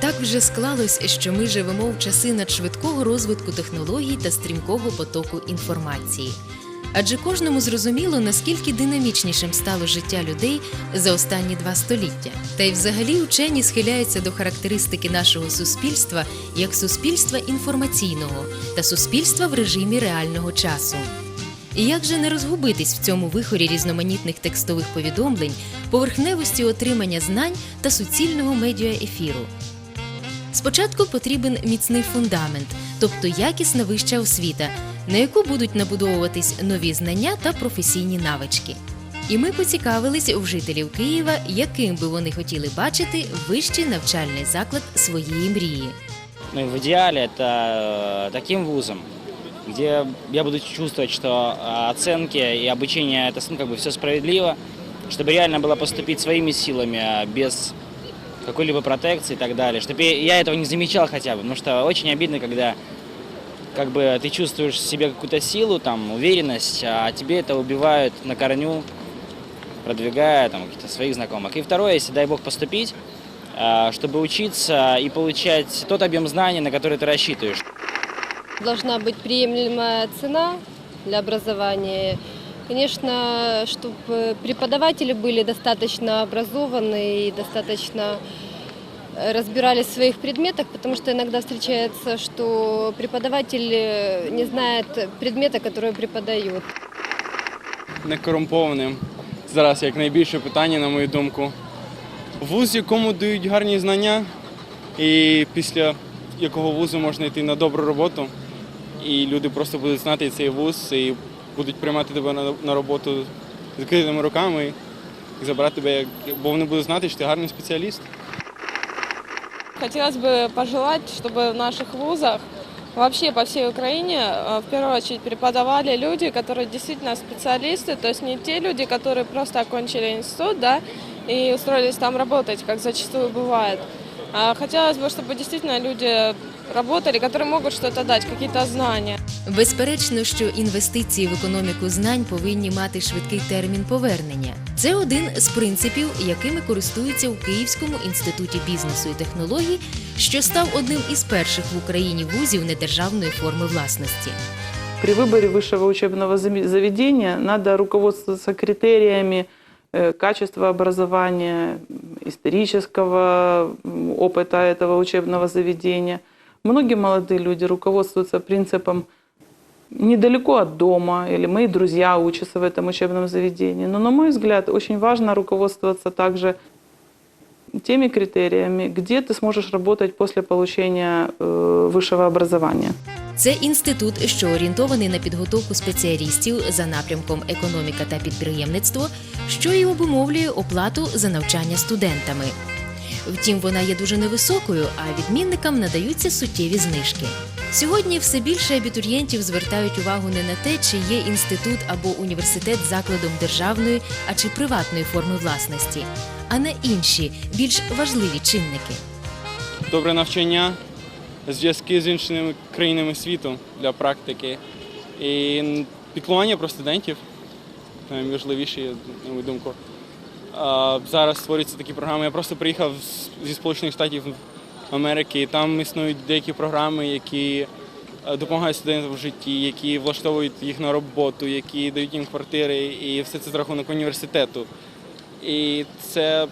Так вже склалось, що ми живемо в часи надшвидкого розвитку технологій та стрімкого потоку інформації. Адже кожному зрозуміло, наскільки динамічнішим стало життя людей за останні два століття. Та й взагалі учені схиляються до характеристики нашого суспільства як суспільства інформаційного та суспільства в режимі реального часу. І як же не розгубитись в цьому вихорі різноманітних текстових повідомлень, поверхневості отримання знань та суцільного медіаефіру? Спочатку потрібен міцний фундамент, тобто якісна вища освіта, на яку будуть набудовуватись нові знання та професійні навички. І ми поцікавились у жителів Києва, яким би вони хотіли бачити вищий навчальний заклад своєї мрії. Ну и в идеале это э, таким вузом, где я буду чувствовать, что э, оценки и обучение это ну, как бы все справедливо, чтобы реально было поступить своими силами, а без какой-либо протекции и так далее. Чтобы я этого не замечал хотя бы, потому что очень обидно, когда как бы ты чувствуешь в себе какую-то силу, там, уверенность, а тебе это убивают на корню, продвигая там каких-то своих знакомых. И второе, если дай бог поступить, а, чтобы учиться и получать тот объем знаний, на который ты рассчитываешь. Должна быть приемлемая цена для образования. Конечно, чтобы преподаватели были достаточно образованы и достаточно разбирались в своих предметах, потому что иногда встречается, что преподаватель э, не знает предмета, который преподает. некорумпованим. Зараз як найбільше питання, на мою думку. Вуз, якому дають гарні знання, і після якого вузу можна йти на добру роботу, і люди просто будуть знати цей вуз і будуть приймати тебе на, роботу з закритими руками і забрати тебе, бо вони будуть знати, що ти гарний спеціаліст Хотелось бы пожелать, чтобы в наших вузах, вообще по всей Украине, э, в первую очередь преподавали люди, которые действительно специалисты, то есть не те люди, которые просто окончили институт, да, и устроились там работать, как зачастую бывает. А хотелось бы, чтобы действительно люди работали, которые могут что-то дать, какие-то знания. Безперечно, що інвестиції в економіку знань повинні мати швидкий термін повернення. Це один з принципів, якими користуються у Київському інституті бізнесу і технологій, що став одним із перших в Україні вузів недержавної форми власності. При выборе высшего учебного заме- заведения надо руководствоваться критериями э, качества образования, исторического опыта этого учебного заведения. Многие молодые люди руководствуются принципом недалеко от дома, или мои друзья учатся в этом учебном заведении. Но, на мой взгляд, очень важно руководствоваться также теми критериями, где ты сможешь работать после получения э, высшего образования. Це інститут, що орієнтований на підготовку спеціалістів за напрямком економіка та підприємництво, що і обумовлює оплату за навчання студентами. Втім, вона є дуже невисокою, а відмінникам надаються суттєві знижки. Сьогодні все більше абітурієнтів звертають увагу не на те, чи є інститут або університет закладом державної, а чи приватної форми власності, а на інші, більш важливі чинники. Добре навчання, зв'язки з іншими країнами світу для практики і піклування про студентів найважливіші, на мою думку. Зараз створюються такі програми. Я просто приїхав зі Сполучених Штатів Америки, і там існують деякі програми, які е, допомагають студентам в житті, які влаштовують їх на роботу, які дають їм квартири, і все це за рахунок університету. І це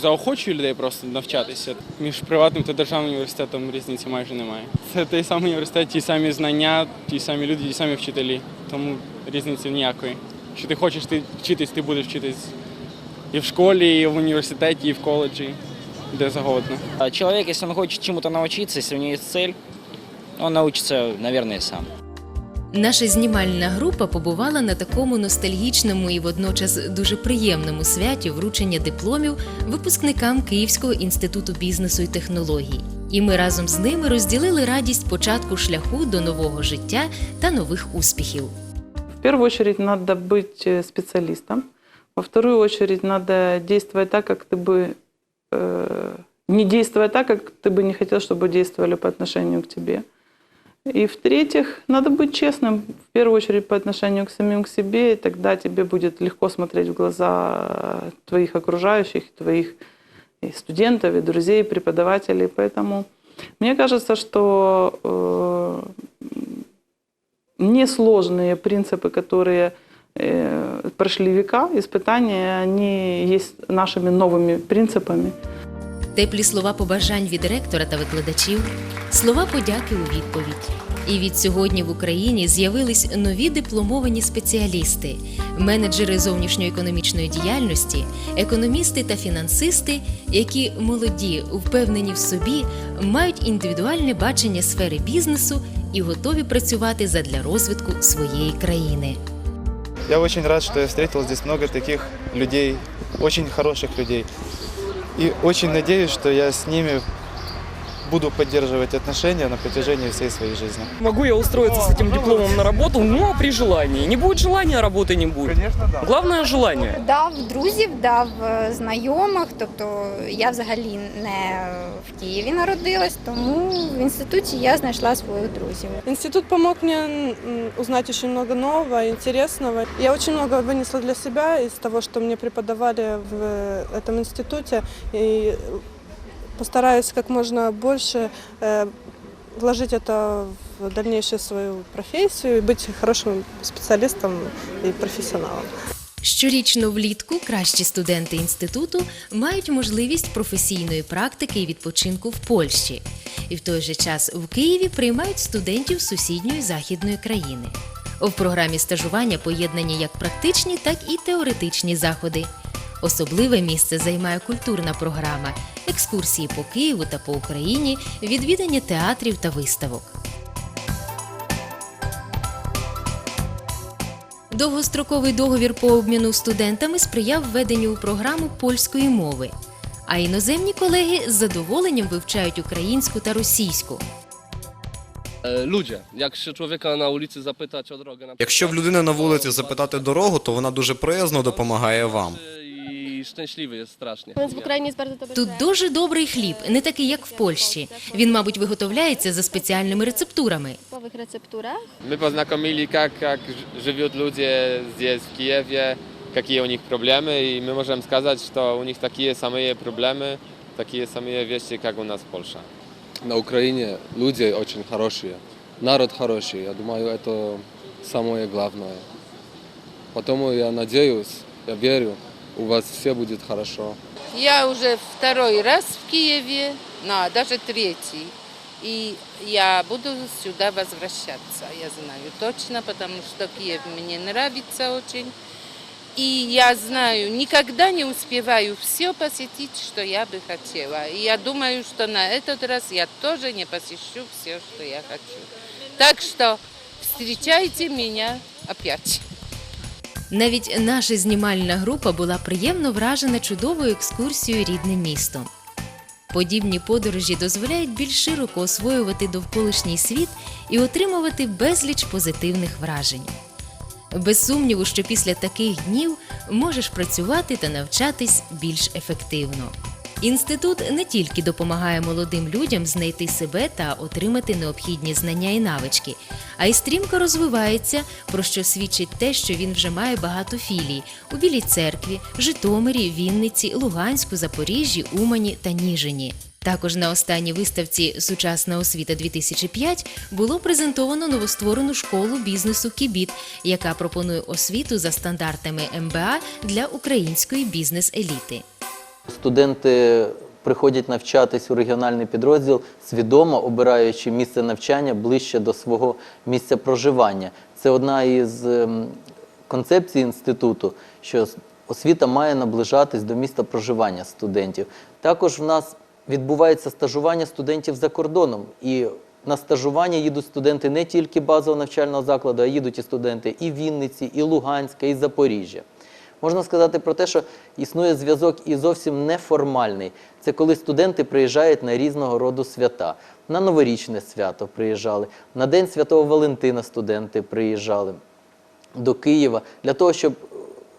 заохочує людей просто навчатися. Між приватним та державним університетом різниці майже немає. Це той самий університет, ті самі знання, ті самі люди, ті самі вчителі. Тому різниці ніякої. Що ти хочеш ти вчитись, ти будеш вчитись і в школі, і в університеті, і в коледжі, де завгодно. Если он хочет чему-то научиться, если у него есть цель, он научится, наверное, сам. Наша знімальна група побувала на такому ностальгічному і водночас дуже приємному святі вручення дипломів випускникам Київського інституту бізнесу і технологій. І ми разом з ними розділили радість початку шляху до нового життя та нових успіхів. В первую очередь надо быть э, специалистом. Во вторую очередь надо действовать так, как ты бы э, не действовать так, как ты бы не хотел, чтобы действовали по отношению к тебе. И в-третьих, надо быть честным, в первую очередь по отношению к самим к себе, и тогда тебе будет легко смотреть в глаза твоих окружающих, твоих и студентов, и друзей, и преподавателей. Поэтому мне кажется, что э, несложные принципы, которые э, прошли века, испытания, они есть нашими новыми принципами. Теплі слова побажань від ректора та викладачів, слова подяки у відповідь. І від сьогодні в Україні з'явились нові дипломовані спеціалісти, менеджери зовнішньоекономічної діяльності, економісти та фінансисти, які молоді, впевнені в собі, мають індивідуальне бачення сфери бізнесу і готові працювати задля розвитку своєї країни. Я очень рад, что я встретил здесь много таких людей, очень хороших людей. И очень надеюсь, что я с ними буду поддерживать отношения на протяжении всей своей жизни. Могу я устроиться с этим дипломом на работу, но при желании. Не будет желания, работы не будет. Конечно, да. Главное желание. Дав друзів, дав е, знайомих. Тобто я взагалі не в Києві народилась, тому в інституті я знайшла своїх друзів. Институт помог мне м, узнать очень много нового, интересного. Я очень много вынесла для себя из того, что мне преподавали в этом институте. И постараюсь как можно больше э, вложить это в дальнейшую свою профессию и быть хорошим специалистом и профессионалом. Щорічно влітку кращі студенти інституту мають можливість професійної практики і відпочинку в Польщі, і в той же час в Києві приймають студентів з сусідньої західної країни. В програмі стажування поєднані як практичні, так і теоретичні заходи. Особливе місце займає культурна програма, екскурсії по Києву та по Україні, відвідання театрів та виставок. Довгостроковий договір по обміну студентами сприяв введенню у програму польської мови. А іноземні колеги з задоволенням вивчають українську та російську. Ludzie, jak się człowieka na ulicy zapytać o drogę na Якщо в людини на вулиці запитати дорогу, то вона дуже приязно допомагає вам i szczęśliwy jest strasznie. В Україні jest bardzo dobry Тут дуже добрий хліб, не такий, як в Польщі. Він, мабуть, виготовляється за спеціальними рецептурами. в typowych recepturach. Мы познакомили, как, как ж- живут люди здесь, в Киеве, какие у них проблемы, и мы можем сказать, что у них такие самые проблемы, такие самые вещи, как у нас в Польше. Na Ukrainie ludzie очень хорошие, народ хороший. Я думаю, это самое главное. Потому я надеюсь, я верю, у вас все будет хорошо. Я уже второй раз в Киеве, ну, а даже третий. И я буду сюда возвращаться, я знаю точно, потому что Киев мне нравится очень. И я знаю, никогда не успеваю все посетить, что я бы хотела. И я думаю, что на этот раз я тоже не посещу все, что я хочу. Так что встречайте меня опять. Навіть наша знімальна група була приємно вражена чудовою екскурсією рідним містом. Подібні подорожі дозволяють більш широко освоювати довколишній світ і отримувати безліч позитивних вражень. Без сумніву, що після таких днів можеш працювати та навчатись більш ефективно. Інститут не тільки допомагає молодим людям знайти себе та отримати необхідні знання і навички, а й стрімко розвивається, про що свідчить те, що він вже має багато філій у Білій церкві, Житомирі, Вінниці, Луганську, Запоріжжі, Умані та Ніжині. Також на останній виставці Сучасна освіта 2005 було презентовано новостворену школу бізнесу Кібіт, яка пропонує освіту за стандартами МБА для української бізнес-еліти. Студенти приходять навчатись у регіональний підрозділ, свідомо обираючи місце навчання ближче до свого місця проживання. Це одна із ем, концепцій інституту, що освіта має наближатись до міста проживання студентів. Також в нас відбувається стажування студентів за кордоном. І на стажування їдуть студенти не тільки базового навчального закладу, а їдуть і студенти і Вінниці, і Луганська, і Запоріжжя. Можна сказати про те, що існує зв'язок і зовсім неформальний. Це коли студенти приїжджають на різного роду свята. На новорічне свято приїжджали, на День Святого Валентина студенти приїжджали до Києва для того, щоб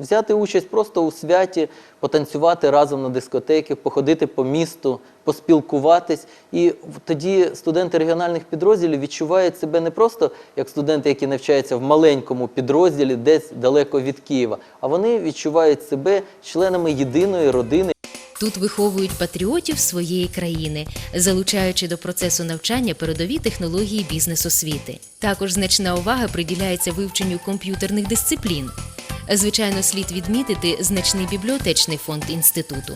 взяти участь просто у святі, потанцювати разом на дискотеки, походити по місту, поспілкуватись. І тоді студенти регіональних підрозділів відчувають себе не просто як студенти, які навчаються в маленькому підрозділі, десь далеко від Києва, а вони відчувають себе членами єдиної родини. Тут виховують патріотів своєї країни, залучаючи до процесу навчання передові технології бізнес-освіти. Також значна увага приділяється вивченню комп'ютерних дисциплін. Звичайно, слід відмітити значний бібліотечний фонд інституту.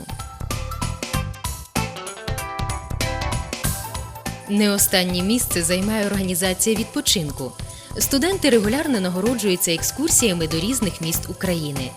Не останнє місце займає організація відпочинку. Студенти регулярно нагороджуються екскурсіями до різних міст України.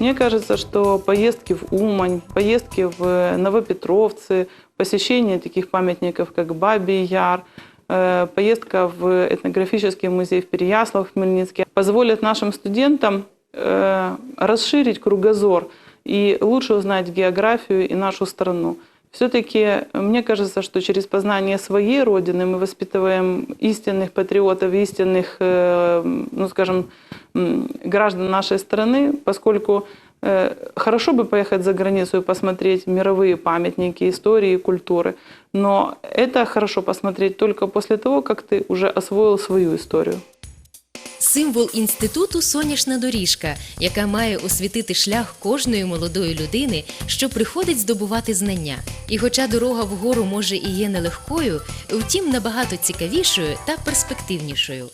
Мне кажется, что поездки в Умань, поездки в э, Новопетровцы, посещение таких памятников, как Бабий Яр, э, поездка в этнографический музей в Переяслав, Хмельницкий, позволят нашим студентам э, расширить кругозор и лучше узнать географию и нашу страну. Все-таки мне кажется, что через познание своей родины мы воспитываем истинных патриотов, истинных, э, ну скажем, граждан нашей страны, поскольку э, хорошо бы поехать за границу и посмотреть мировые памятники истории и культуры, но это хорошо посмотреть только после того, как ты уже освоил свою историю. Символ інституту сонячна доріжка, яка має освітити шлях кожної молодої людини, що приходить здобувати знання. І хоча дорога вгору може і є нелегкою, втім набагато цікавішою та перспективнішою.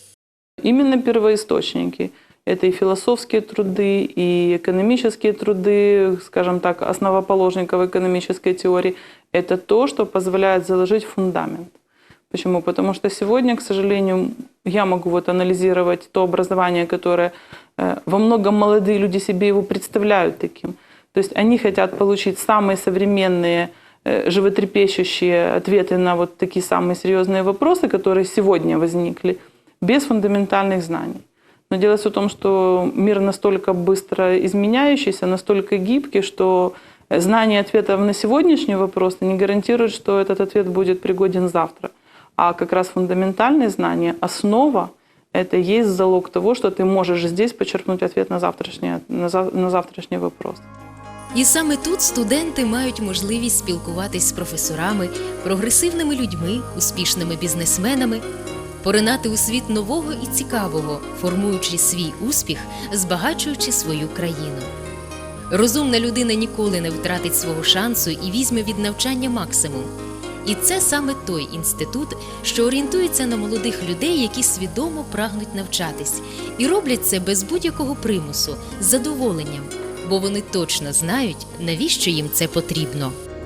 Именно первоисточники. Это и философские труды, и экономические труды, скажем так, основоположников экономической теории. Это то, что позволяет заложить фундамент. Почему? Потому что сегодня, к сожалению, я могу вот анализировать то образование, которое э, во многом молодые люди себе его представляют таким. То есть они хотят получить самые современные, э, животрепещущие ответы на вот такие самые серьезные вопросы, которые сегодня возникли, без фундаментальных знаний. Но дело все в том, что мир настолько быстро изменяющийся, настолько гибкий, что знание ответов на сегодняшний вопрос не гарантирует, что этот ответ будет пригоден завтра. А как раз фундаментальные знания, основа, это и есть залог того, что ты можешь здесь почерпнуть ответ на завтрашний, на зав- на завтрашний вопрос. І саме тут студенти мають можливість спілкуватись з професорами, прогресивними людьми, успішними бізнесменами, поринати у світ нового і цікавого, формуючи свій успіх, збагачуючи свою країну. Розумна людина ніколи не втратить свого шансу і візьме від навчання максимум. І це саме той інститут, що орієнтується на молодих людей, які свідомо прагнуть навчатись, і роблять це без будь-якого примусу, з задоволенням, бо вони точно знають, навіщо їм це потрібно.